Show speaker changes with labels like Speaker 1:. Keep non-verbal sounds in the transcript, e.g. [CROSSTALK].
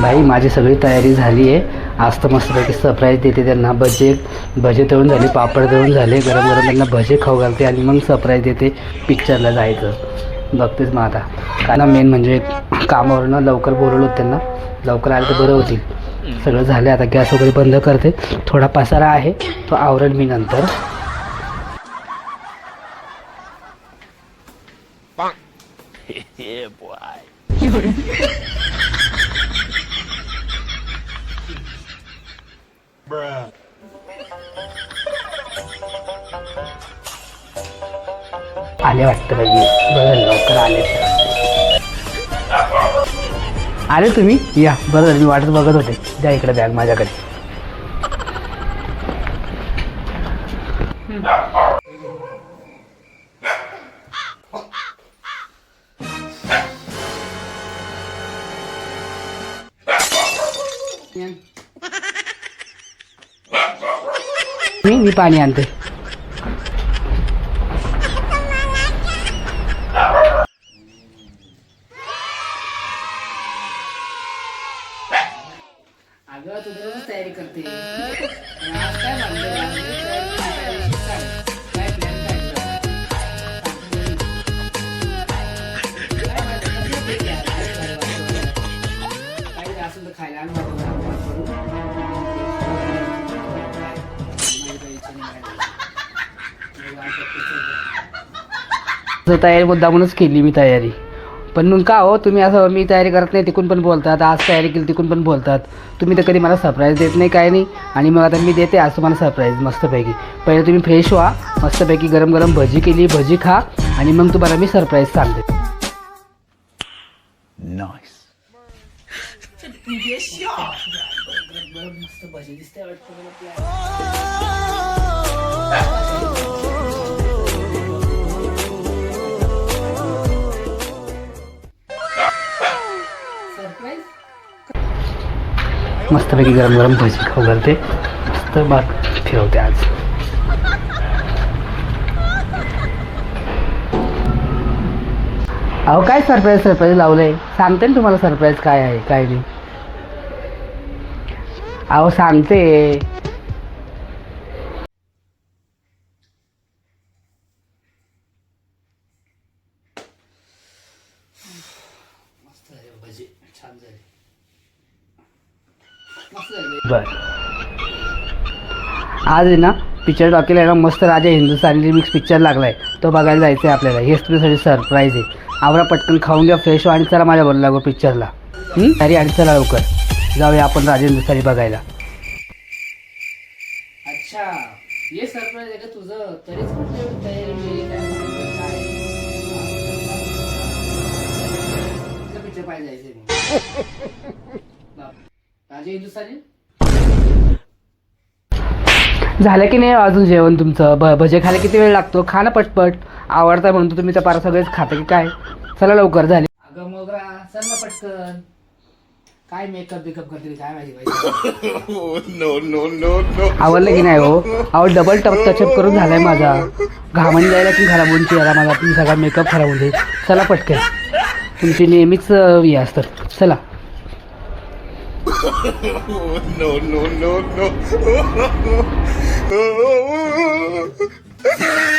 Speaker 1: भाई माझी सगळी तयारी झाली आहे आज तर मस्तपैकी सरप्राईज देते त्यांना. भजे भजे तळून झाले पापड तळून झाले. गरम गरम त्यांना भजे खाऊ घालते आणि मग सरप्राईज देते पिक्चरला जायचं. बघतेच मग आता. काय ना मेन म्हणजे कामावरनं लवकर बोलवलं होतं त्यांना. लवकर आलं तर बरं होतील. सगळं झालं आता गॅस वगैरे बंद करते. थोडा पसारा आहे. तो आवरेल मी नंतर. [LAUGHS] आले वाटतं पाहिजे. बरं लवकर आले आले तुम्ही? या. बरं झालं मी वाटत बघत होते. द्या इकडे बॅग माझ्याकडे. मी पाणी आणते. अगं तयारी करते. आज काय खायला तयारी मुद्दामूनच केली मी तयारी. पण मग का हो तुम्ही असं मी तयारी करत नाही तिकून पण बोलतात आज तयारी केली तिकून पण बोलतात. तुम्ही तर कधी मला सरप्राईज देत नाही काय नाही. आणि मग आता मी देते आज तुम्हाला सरप्राईज मस्तपैकी. पहिले तुम्ही फ्रेश व्हा मस्तपैकी गरम गरम भजी केली भजी खा आणि मग तुम्हाला मी सरप्राईज सांगते. मस्त भजी दिसते मस्तपैकी गरम गरम भजी खाऊ घालते. मस्त बाग फिरवते आज. अहो काय सरप्राईज सरप्राईज लावलंय? सांगते ना तुम्हाला सरप्राईज काय आहे काय नाही. अहो सांगते. बर. आज आहे ना पिक्चर टॉकीला आहे ना मस्त राजा हिंदुस्थानी रिमिक्स पिक्चर लागलाय. तो बघायला जायचं आहे आपल्याला. हेच तुझ्यासाठी सरप्राईज आहे. आवरा पटकन खाऊन घ्या फ्रेश आणि चला माझ्या बरोबर लागो पिक्चरला तरी आणि चला लवकर. जाऊया आपण राजा हिंदुस्थानी बघायला. अच्छा. हे सरप्राईज आहे का तुझं? तरीच तयारी पाहिजे. राजा हिंदुस्थानी? झालं की नाही अजून जेवण तुमचं? भ भजे खायला किती वेळ लागतो? खा ना पटपट. आवडता म्हणतो तुम्ही तर पारा सगळेच खाता की काय? चला लवकर झाले. अगं मग चल ना पटकन. काय मेकअप बिकअप करते काय माहिती आवडलं की नाही हो? आवड डबल टप टचअप करून झालाय माझा. घामण जायला की होऊन चेहरा माझा तुम्ही सगळा मेकअप खराब जाईल. चला पटकन. तुमची नेहमीच हे असतं चला
Speaker 2: no, no, no, no. [LAUGHS] [LAUGHS]